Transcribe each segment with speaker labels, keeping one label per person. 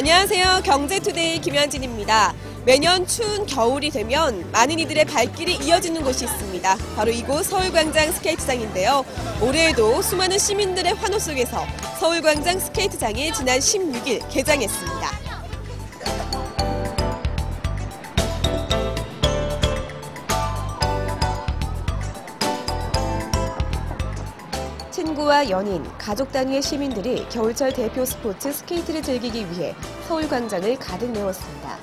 Speaker 1: 안녕하세요. 경제투데이 김현진입니다. 매년 추운 겨울이 되면 많은 이들의 발길이 이어지는 곳이 있습니다. 바로 이곳 서울광장 스케이트장인데요. 올해에도 수많은 시민들의 환호 속에서 서울광장 스케이트장이 지난 16일 개장했습니다. 친구와 연인, 가족 단위의 시민들이 겨울철 대표 스포츠 스케이트를 즐기기 위해 서울 광장을 가득 메웠습니다.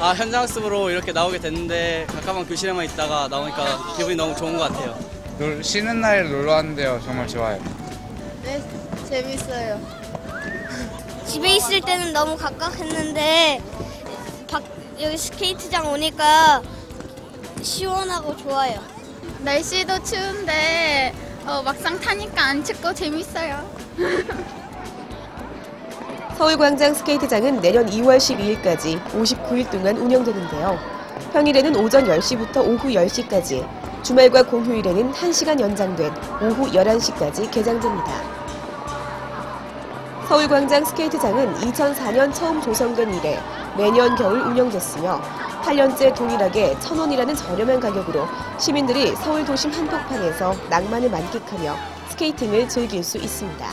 Speaker 2: 아 현장 습으로 이렇게 나오게 됐는데 가까운 교실에만 있다가 나오니까 기분이 너무 좋은 것 같아요.
Speaker 3: 놀- 쉬는 날에 놀러 왔는데요. 정말 좋아요.
Speaker 4: 네, 재밌어요. 집에 있을 때는 너무 각각했는데 밖- 여기 스케이트장 오니까 시원하고 좋아요.
Speaker 5: 날씨도 추운데 어, 막상 타니까 안 춥고 재밌어요.
Speaker 1: 서울광장 스케이트장은 내년 2월 12일까지 59일 동안 운영되는데요. 평일에는 오전 10시부터 오후 10시까지, 주말과 공휴일에는 1시간 연장된 오후 11시까지 개장됩니다. 서울광장 스케이트장은 2004년 처음 조성된 이래 매년 겨울 운영됐으며 8년째 동일하게 1,000원이라는 저렴한 가격으로 시민들이 서울 도심 한복판에서 낭만을 만끽하며 스케이팅을 즐길 수 있습니다.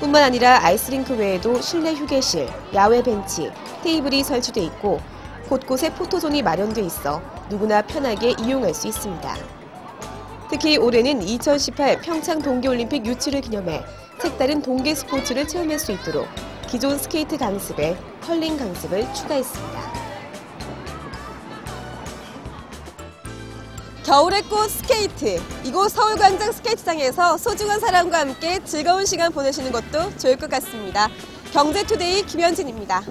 Speaker 1: 뿐만 아니라 아이스링크 외에도 실내 휴게실, 야외 벤치, 테이블이 설치돼 있고 곳곳에 포토존이 마련돼 있어 누구나 편하게 이용할 수 있습니다. 특히 올해는 2018 평창 동계올림픽 유치를 기념해 색다른 동계 스포츠를 체험할 수 있도록 기존 스케이트 강습에 컬링 강습을 추가했습니다. 겨울의 꽃 스케이트. 이곳 서울광장 스케이트장에서 소중한 사람과 함께 즐거운 시간 보내시는 것도 좋을 것 같습니다. 경제투데이 김현진입니다.